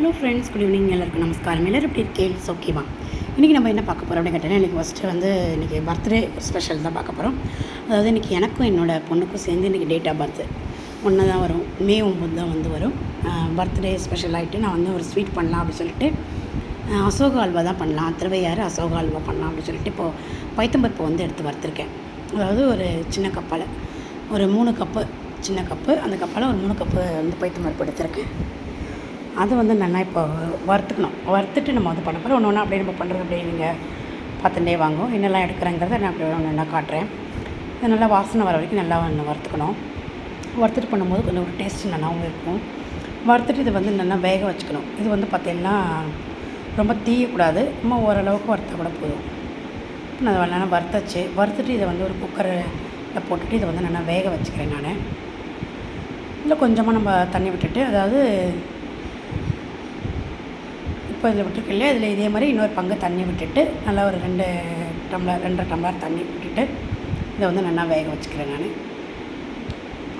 Hello friends good evening எல்லாருக்கும் நமஸ்காரம். எல்லோரும் எப்படி இருக்கேன் ஓகேவா இன்றைக்கி நம்ம என்ன பார்க்க போகிறோம் அப்படின்னு கேட்டோன்னா இன்றைக்கி ஃபஸ்ட்டு வந்து இன்றைக்கி பர்த்டே ஸ்பெஷல் தான் பார்க்க போகிறோம் அதாவது இன்றைக்கி எனக்கும் என்னோட பொண்ணுக்கும் சேர்ந்து இன்றைக்கி டேட் ஆஃப் பர்த் ஒன்று தான் வரும். மே ஒம்பது தான் வந்து வரும். பர்த்டே ஸ்பெஷல் ஆகிட்டு நான் வந்து ஒரு ஸ்வீட் பண்ணலாம் அப்படின்னு சொல்லிட்டு அசோக அல்வா தான் பண்ணலாம். திருவையாறு அசோக அல்வா பண்ணலாம் அப்படின்னு சொல்லிட்டு இப்போது பைத்தம்பருப்பு வந்து எடுத்து வறுத்துருக்கேன். அதாவது ஒரு சின்ன கப்பால். ஒரு மூணு கப்பு சின்ன கப்பு. அந்த கப்பால் ஒரு மூணு கப்பு வந்து பைத்தம்பருப்பு எடுத்திருக்கேன். அது வந்து நல்லா இப்போ வறுத்துக்கணும். வறுத்துட்டு நம்ம வந்து பண்ண போகிறோம் ஒன்று ஒன்று அப்படியே நம்ம பண்ணுறது அப்படியே நீங்கள் பார்த்துட்டே வாங்கும் என்னெல்லாம் எடுக்கிறேங்கிறத நான் அப்படியே ஒன்று ஒன்றா காட்டுறேன். இது நல்லா வாசனை வர வரைக்கும் நல்லா ஒன்று வறுத்துக்கணும். வறுத்துட்டு பண்ணும்போது கொஞ்சம் ஒரு டேஸ்ட் நல்லாவும் இருக்கும். வறுத்துட்டு இதை வந்து நல்லா வேக வச்சுக்கணும். இது வந்து பார்த்தீங்கன்னா ரொம்ப தீயக்கூடாது. நம்ம ஓரளவுக்கு வறுத்தா கூட போதும். நான் அதை நல்லா வறுத்தாச்சு. வறுத்துட்டு இதை வந்து ஒரு குக்கரில் போட்டுட்டு இதை வந்து நல்லா வேக வச்சுக்கிறேன் நான். இல்லை கொஞ்சமாக நம்ம தண்ணி விட்டுட்டு அதாவது இப்போ இதில் விட்டுருக்கு இல்லையா இதில் இதே மாதிரி இன்னொரு பங்கு தண்ணி விட்டுட்டு நல்லா ஒரு ரெண்டு டம்ளர் ரெண்டரை டம்ளர் தண்ணி விட்டுட்டு இதை வந்து நல்லா வேக வச்சுக்கிறேன் நான்.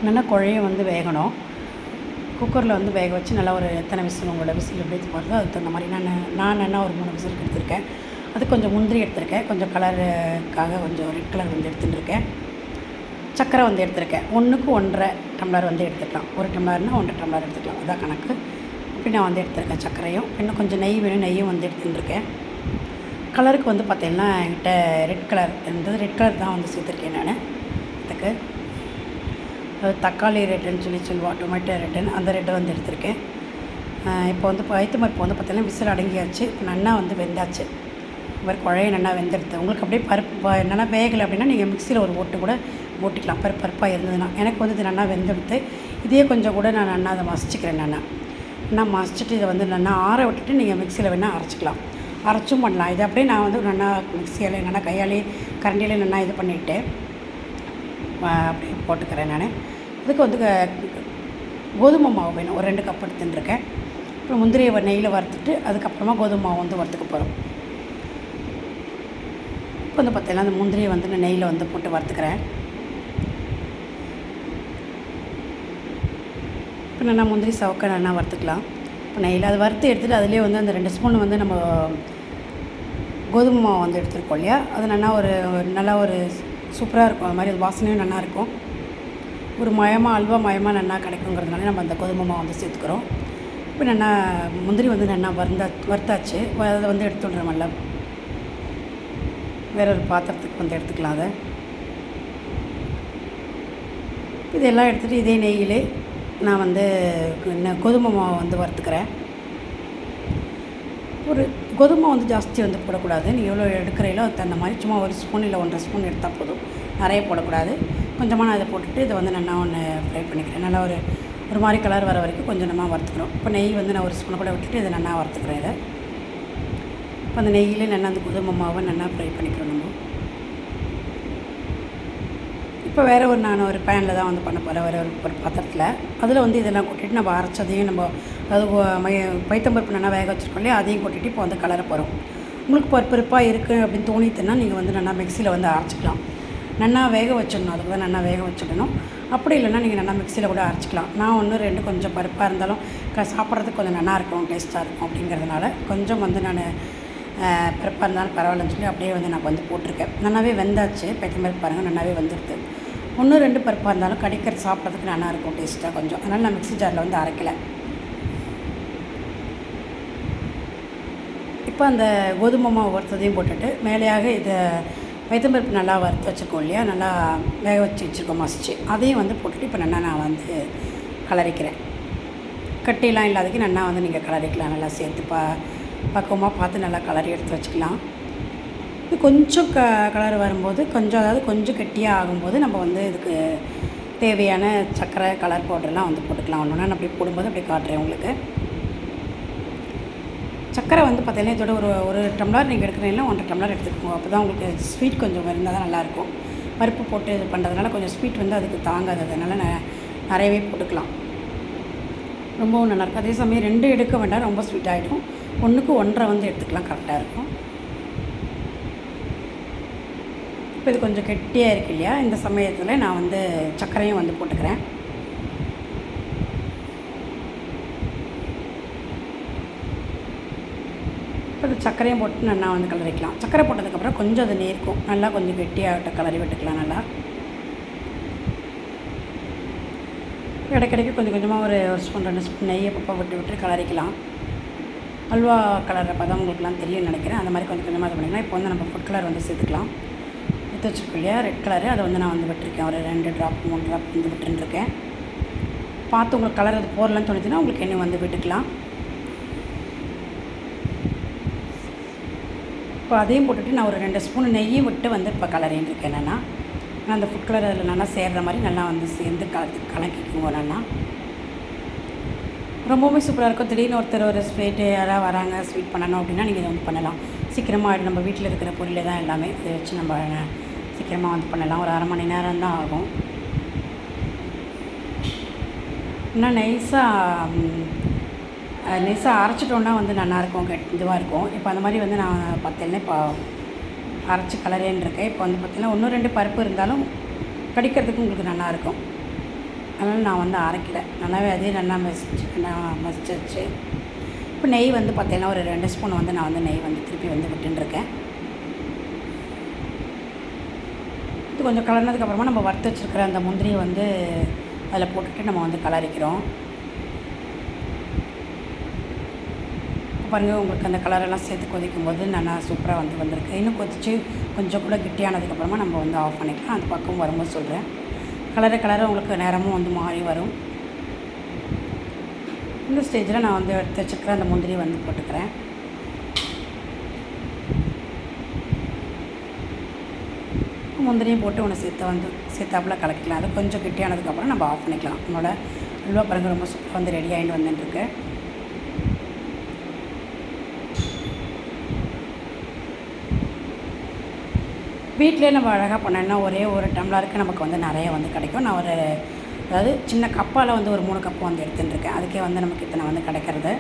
நல்லா குழைய வந்து வேகணும். குக்கரில் வந்து வேக வச்சு நல்லா ஒரு எத்தனை விசில் உங்களோட விசில் எப்படி போகிறதோ அதுக்கு தகுந்த மாதிரி நான் நான் என்ன ஒரு மூணு விசில் எடுத்திருக்கேன். அது கொஞ்சம் முந்திரி எடுத்திருக்கேன். கொஞ்சம் கலருக்காக கொஞ்சம் ரெட் கலர் வந்து எடுத்துட்டுருக்கேன் சக்கரை வந்து எடுத்திருக்கேன். ஒன்றுக்கு ஒன்றரை டம்ளர் வந்து எடுத்துக்கலாம். ஒரு டம்ளர்னால் ஒன்றரை டம்ளர் எடுத்துக்கலாம். அதுதான் கணக்கு. இப்படி நான் வந்து எடுத்திருக்கேன் சர்க்கரையும். இன்னும் கொஞ்சம் நெய் வேணும் நெய்யும் வந்து எடுத்துட்டுருக்கேன் கலருக்கு வந்து பார்த்தீங்கன்னா என்கிட்ட ரெட் கலர் இருந்தது ரெட் கலர் தான் வந்து சேர்த்துருக்கேன் நான். இதுக்கு. தக்காளி ரெட்டுன்னு சொல்லி சொல்லுவாள் டொமேட்டோ ரெட்டுன்னு அந்த ரெட்டை வந்து எடுத்திருக்கேன். இப்போ வந்து பைத்து பருப்பு வந்து பார்த்தீங்கன்னா விசில் அடங்கியாச்சு. நன்னா வந்து வெந்தாச்சு. இது குழைய நன்னா வெந்தெடுத்து உங்களுக்கு அப்படியே பருப்பு என்னென்னா வேகலை அப்படின்னா நீங்கள் மிக்சியில் ஒரு ஓட்டு கூட ஓட்டிக்கலாம். பருப்பு பருப்பாக இருந்ததுன்னா. எனக்கு வந்து இது நன்னா வெந்தெடுத்து இதே கொஞ்சம் கூட நான் நன்னா அதை மசிச்சுக்கிறேன் நான். நான் மசிச்சுட்டு இதை வந்து நல்லா ஆற விட்டுட்டு நீங்கள் மிக்சியில் வேணால் அரைச்சிக்கலாம். அரைச்சும் பண்ணலாம். இதை அப்படியே நான் வந்து நல்லா மிக்சியில் நல்லா கையாலே கரண்டியிலே நல்லா இது பண்ணிவிட்டு அப்படியே போட்டுக்கிறேன் நான். இதுக்கு வந்து க- கோதுமை மாவு வேணும். ஒரு ரெண்டு கப் எடுத்துட்டுருக்கேன் அப்புறம் முந்திரியை நெய்யில் வறுத்துட்டு அதுக்கப்புறமா கோதுமை மாவு வந்து வறுத்துக்க போகிறோம் இப்போ வந்து பார்த்தீங்கன்னா அந்த முந்திரியை வந்து நான் நெய்யில் வந்து போட்டு வறுத்துக்கிறேன். இப்போ நல்லா முந்திரி சவக்க நல்லா வறுத்துக்கலாம். இப்போ நெய்யில் அதை வறுத்து எடுத்துகிட்டு அதுலேயே வந்து அந்த ரெண்டு ஸ்பூன் வந்து நம்ம கோதுமை மாவு வந்து எடுத்துருக்கோம் இல்லையா? அது நல்லா ஒரு நல்லா ஒரு சூப்பராக இருக்கும். அது மாதிரி அது வாசனையும் நல்லா இருக்கும். ஒரு மயமாக அல்வா மயமாக நல்லா கிடைக்குங்கிறதுனால நம்ம அந்த கோதுமை மாவு வந்து சேர்த்துக்கிறோம். இப்போ நல்லா முந்திரி வந்து நல்லா வறுந்தா வறுத்தாச்சு. வ- அதை வந்து எடுத்து விட்றேன் நல்லா வேற ஒரு பாத்திரத்துக்கு வந்து எடுத்துக்கலாம் அதை. இதெல்லாம் எடுத்துகிட்டு இதே நெய்யிலே நான் வந்து என்ன கோதுமை மாவை வந்து வறுத்துக்கிறேன். ஒரு கோதுமை வந்து ஜாஸ்தி வந்து போடக்கூடாது. நீங்கள் எவ்வளோ எடுக்கிறீங்களோ அதுக்கு தகுந்த மாதிரி சும்மா ஒரு ஸ்பூன் இல்லை ஒன்றரை ஸ்பூன் எடுத்தால் போதும். நிறைய போடக்கூடாது. கொஞ்சமாக நான் இதை போட்டுட்டு இதை வந்து நல்லா ஒன்று ஃப்ரை பண்ணிக்கிறேன். நல்லா ஒரு ஒரு மாதிரி கலர் வர வரைக்கும் கொஞ்சம் நம்ம வறுத்துக்கிறோம். இப்போ நெய் வந்து நான் ஒரு ஸ்பூன் கூட விட்டுட்டு இதை நல்லா வறுத்துக்கிறேன் இதை. இப்போ அந்த நெய்யிலே நல்லா அந்த கோதுமை மாவை நல்லா ஃப்ரை பண்ணிக்கிறோம் நம்ம. இப்போ வேறு ஒரு நான் ஒரு பேனில் தான் வந்து பண்ண போகிறேன் வேறு ஒரு ஒரு பாத்திரத்தில். அதில் வந்து இதெல்லாம் கொட்டிட்டு நம்ம அரைச்சதையும் நம்ம அது ஒ- பைத்தம்பருப்பு நல்லா வேக வச்சுருக்கோம் இல்லையா? அதையும் கொட்டிட்டு இப்போ வந்து கலர போகிறோம். உங்களுக்கு பருப்பருப்பாக இருக்குது அப்படின்னு தோணித்துன்னா நீங்கள் வந்து நல்லா மிக்சியில் வந்து அரைச்சிக்கலாம். நல்லா வேக வச்சிடணும் அதுக்கு தான் நல்லா வேக வச்சிடணும். அப்படி இல்லைன்னா நீங்கள் நல்லா மிக்சியில் கூட அரைச்சிக்கலாம். நான் ஒன்று ரெண்டு கொஞ்சம் பருப்பாக இருந்தாலும் க சாப்பிட்றதுக்கு கொஞ்சம் நல்லா இருக்கும் டேஸ்ட்டாக இருக்கும் அப்படிங்கிறதுனால கொஞ்சம் வந்து நான் பருப்பாக இருந்தாலும் பரவாயில்லன்னு சொல்லி அப்படியே வந்து நான் வந்து போட்டிருக்கேன். நல்லாவே வெந்தாச்சு. பைத்தம்பருப்பு பாருங்கள் நல்லாவே வந்துடுது. ஒன்று ரெண்டு பருப்பாக இருந்தாலும் கடிக்கிற சாப்பிட்றதுக்கு நல்லா இருக்கும் டேஸ்ட்டாக கொஞ்சம். அதனால் நான் மிக்ஸி ஜாரில் வந்து அரைக்கலை. இப்போ அந்த கோதுமை மாவு வறுத்ததையும் போட்டுட்டு மேலேயாக இதை வைத்தம்பருப்பு நல்லா வறுத்து வச்சுருக்கோம் இல்லையா? நல்லா வேக வச்சு வச்சுருக்கோம் மசிச்சு. அதையும் வந்து போட்டுட்டு இப்போ நல்லா நான் வந்து கலரிக்கிறேன். கட்டிலாம் இல்லாததுக்கு நல்லா வந்து நீங்கள் கலரிக்கலாம். நல்லா சேர்த்து பா பக்குவமாக பார்த்து நல்லா கலரி எடுத்து வச்சுக்கலாம். கொஞ்சம் க கலர் வரும்போது கொஞ்சம் அதாவது கொஞ்சம் கெட்டியாக ஆகும்போது நம்ம வந்து இதுக்கு தேவையான சர்க்கரை கலர் பவுடர்லாம் வந்து போட்டுக்கலாம். ஒன்று நான் அப்படி போடும்போது அப்படி காட்டுறேன் உங்களுக்கு. சர்க்கரை வந்து பார்த்தீங்கன்னா இதோட ஒரு ஒரு டம்ளர் நீங்கள் எடுக்கிறீங்களா ஒன்றரை டம்ளர் எடுத்துக்கோங்க. அப்போ தான் உங்களுக்கு ஸ்வீட் கொஞ்சம் இருந்தால் தான் நல்லாயிருக்கும். பருப்பு போட்டு இது பண்ணுறதுனால கொஞ்சம் ஸ்வீட் வந்து அதுக்கு தாங்காது. அதனால் நிறையவே போட்டுக்கலாம். ரொம்பவும் நல்லாயிருக்கும் அதே சமயம் ரெண்டு எடுக்க வேண்டாம். ரொம்ப ஸ்வீட் ஆகிடும் ஒன்றுக்கு ஒன்றரை வந்து எடுத்துக்கலாம். கரெக்டாக இருக்கும். இப்போ இது கொஞ்சம் கெட்டியாக இருக்கு இல்லையா? இந்த சமயத்தில் நான் வந்து சர்க்கரையும் வந்து போட்டுக்கிறேன். இப்போ இந்த சர்க்கரையும் போட்டு நல்லா வந்து கலரிக்கலாம் சர்க்கரை போட்டதுக்கப்புறம் கொஞ்சம் அது நேர்க்கும். நல்லா கொஞ்சம் கெட்டியாகட்ட கலரி விட்டுக்கலாம் நல்லா. இடைக்கிடைக்கு கொஞ்சம் கொஞ்சமாக ஒரு ஒரு ஸ்பூன் ரெண்டு ஸ்பூன் நெய்யை பப்பா விட்டு விட்டு கலரிக்கலாம். அல்வா கலர் பதம் உங்களுக்குலாம் தெரியும் நினைக்கிறேன். அந்த மாதிரி கொஞ்சம் கொஞ்சமாக அது பண்ணிக்கலாம். இப்போ வந்து நம்ம ஃபுட் கலர் வந்து சேர்த்துக்கலாம். எடுத்து வச்சுருக்கேன் இல்லையா ரெட் கலரு அதை வந்து நான் வந்து விட்டுருக்கேன். ஒரு ரெண்டு ட்ராப் மூணு ட்ராப் வந்து விட்டுருக்கேன் பார்த்து உங்களுக்கு கலர் அது போடலன்னு தோணுச்சுன்னா உங்களுக்கு என்ன வந்து விட்டுக்கலாம். இப்போ அதையும் போட்டுட்டு நான் ஒரு ரெண்டு ஸ்பூன் நெய்யும் விட்டு வந்து இப்போ கலரின்னு இருக்கேன் என்னென்னா நான் அந்த ஃபுட் கலர் அதில் நல்லா சேர்கிற மாதிரி நல்லா வந்து சேர்ந்து கலக்கி கலக்கிக்குவோம் நல்லா ரொம்பவுமே சூப்பராக இருக்கும். திடீர்னு ஒருத்தர் ஒரு ஸ்வீட்டு யாராவது வராங்க ஸ்வீட் பண்ணணும் அப்படின்னா நீங்கள் இதை வந்து பண்ணலாம். சீக்கிரமாக நம்ம வீட்டில் இருக்கிற பொருளே தான் எல்லாமே. இதை வச்சு நம்ம சீக்கிரமாக வந்து பண்ணலாம். ஒரு அரை மணி நேரம் தான் ஆகும். இன்னும் நைஸாக நைஸாக அரைச்சிட்டோன்னா வந்து நல்லாயிருக்கும் கெட் இதுவாக இருக்கும். இப்போ அந்த மாதிரி வந்து நான் பார்த்தேன்னா இப்போ அரைச்சி கலரேன்னு இருக்கேன். இப்போ வந்து பார்த்திங்கன்னா ஒன்று ரெண்டு பருப்பு இருந்தாலும் கடிக்கிறதுக்கு உங்களுக்கு நல்லாயிருக்கும் அதனால் நான் வந்து அரைக்கலை. நல்லாவே அதே நல்லா மசிச்சு நான் மசிச்சு இப்போ நெய் வந்து பார்த்திங்கன்னா ஒரு ரெண்டு ஸ்பூன் வந்து நான் வந்து நெய் வந்து திருப்பி வந்து விட்டுருக்கேன் இது கொஞ்சம் கலர்னதுக்கப்புறமா நம்ம வறுத்து வச்சுருக்கிற அந்த முந்திரியை வந்து அதில் போட்டுட்டு நம்ம வந்து கலரிக்கிறோம். பாருங்கள் உங்களுக்கு அந்த கலரெல்லாம் சேர்த்து கொதிக்கும் போது நல்லா சூப்பராக வந்து வந்திருக்கு. இன்னும் கொதிச்சு கொஞ்சம் கூட கிட்டியானதுக்கப்புறமா நம்ம வந்து ஆஃப் பண்ணிக்கலாம். அந்த பக்கம் வரும்போது சொல்கிறேன் கலரு கலரு உங்களுக்கு நேரமும் வந்து மாறி வரும். இந்த ஸ்டேஜில் நான் வந்து எடுத்து வச்சுருக்கிற அந்த முந்திரி வந்து போட்டுக்கிறேன். முந்திரியும் போட்டு ஒன்று சேர்த்து வந்து சேர்த்தாப்புல கலக்கிக்கலாம். அது கொஞ்சம் கெட்டியானதுக்கப்புறம் நம்ம ஆஃப் பண்ணிக்கலாம். நம்மளோட அல்வா பாருங்கள் ரொம்ப சூப்பராக வந்து ரெடி ஆகிட்டு வந்துட்டுருக்கு. வீட்டிலே நம்ம அழகாக பண்ணோன்னா ஒரே ஒரு டம்ளருக்கு நமக்கு வந்து நிறைய வந்து கிடைக்கும். நான் ஒரு அதாவது சின்ன கப்பால் வந்து ஒரு மூணு கப்பு வந்து எடுத்துட்டுருக்கேன். அதுக்கே வந்து நமக்கு இத்தனை வந்து கிடைக்கிறது.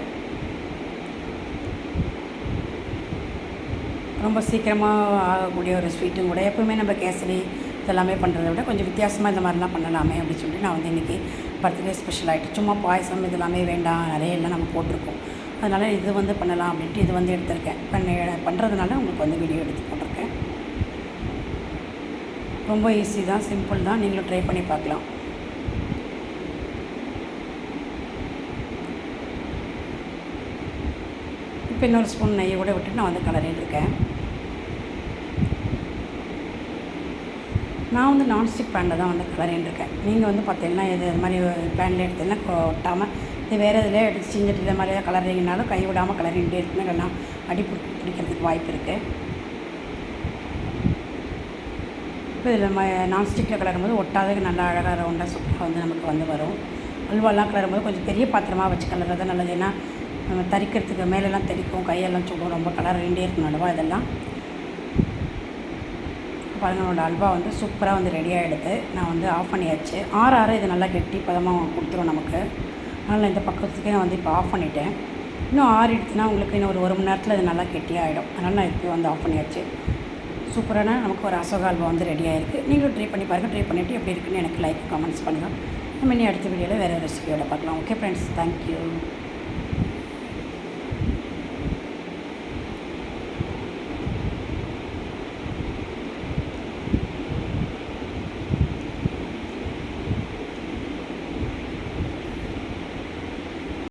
ரொம்ப சீக்கிரமாக ஆகக்கூடிய ஒரு ஸ்வீட்டும் கூட எப்பவுமே நம்ம கேசரி இதெல்லாமே பண்ணுறத விட கொஞ்சம் வித்தியாசமாக இந்த மாதிரிலாம் பண்ணலாமே அப்படின்னு சொல்லிட்டு நான் வந்து இன்றைக்கி பர்த்டே ஸ்பெஷல் ஆகிட்டு சும்மா பாயசம் இதெல்லாமே வேண்டாம் நிறைய எல்லாம் நம்ம போட்டிருக்கோம். அதனால் இது வந்து பண்ணலாம் அப்படின்ட்டு இது வந்து எடுத்திருக்கேன். பண்ண பண்ணுறதுனால உங்களுக்கு வந்து வீடியோ எடுத்து போட்டிருக்கேன். ரொம்ப ஈஸி தான் சிம்பிள் தான். நீங்களும் ட்ரை பண்ணி பார்க்கலாம். இப்போ இன்னொரு ஸ்பூன் நெய்யை கூட விட்டு நான் வந்து கலரிட்டு இருக்கேன். நான் வந்து நான்ஸ்டிக் பேனில் தான் வந்து கலரின்னு நீங்கள் வந்து பார்த்தீங்கன்னா இது இது மாதிரி பேனில் எடுத்தீங்கன்னா கொட்டாமல் இது வேறு இதில் எடுத்து செஞ்சுட்டு இந்த மாதிரி கலரிங்கனாலும் கை விடாமல் கலரிங்கிட்டே இருக்குன்னு இல்லைன்னா அடி பிடிக்கிறதுக்கு வாய்ப்பு இருக்குது இப்போ இதில் நம்ம நான்ஸ்டிக்கில் கலரும்போது ஒட்டாததுக்கு நல்லா அழகாக ரவுண்டாக சூப்பராக வந்து நமக்கு வந்து வரும். அல்வாலாம் கலரும்போது கொஞ்சம் பெரிய பாத்திரமாக வச்சு கலர்றது நல்லது. ஏன்னா நம்ம தரிக்கிறதுக்கு மேலெல்லாம் தெளிக்கும் கையெல்லாம் சுடும் ரொம்ப கலர் ரெண்டே இருக்கும். அல்வா இதெல்லாம். பாருங்கள் என்னோடய அல்வா வந்து சூப்பராக வந்து ரெடி ஆகிடுது நான் வந்து ஆஃப் பண்ணியாச்சு. ஆறு ஆறு இது நல்லா கெட்டி பதமாக கொடுத்துரும் நமக்கு. அதனால் இந்த பக்கத்துக்கே நான் வந்து இப்போ ஆஃப் பண்ணிட்டேன். இன்னும் ஆறிடுச்சுன்னா உங்களுக்கு இன்னும் ஒரு ஒரு மணி நேரத்தில் இது நல்லா கெட்டியாகிடும் அதனால் நான் இப்போ வந்து ஆஃப் பண்ணியாச்சு. சூப்பரான நமக்கு ஒரு அசோகா அல்வா வந்து ரெடி ஆகிருக்கு நீங்களும் ட்ரை பண்ணி பாருங்கள் ட்ரை பண்ணிவிட்டு எப்படி இருக்குன்னு எனக்கு லைக் கமெண்ட்ஸ் பண்ணுங்கள் நம்ம இனி அடுத்த வீடியோவில் வேறு ரெசிபியோட பார்க்கலாம். Okay friends thank you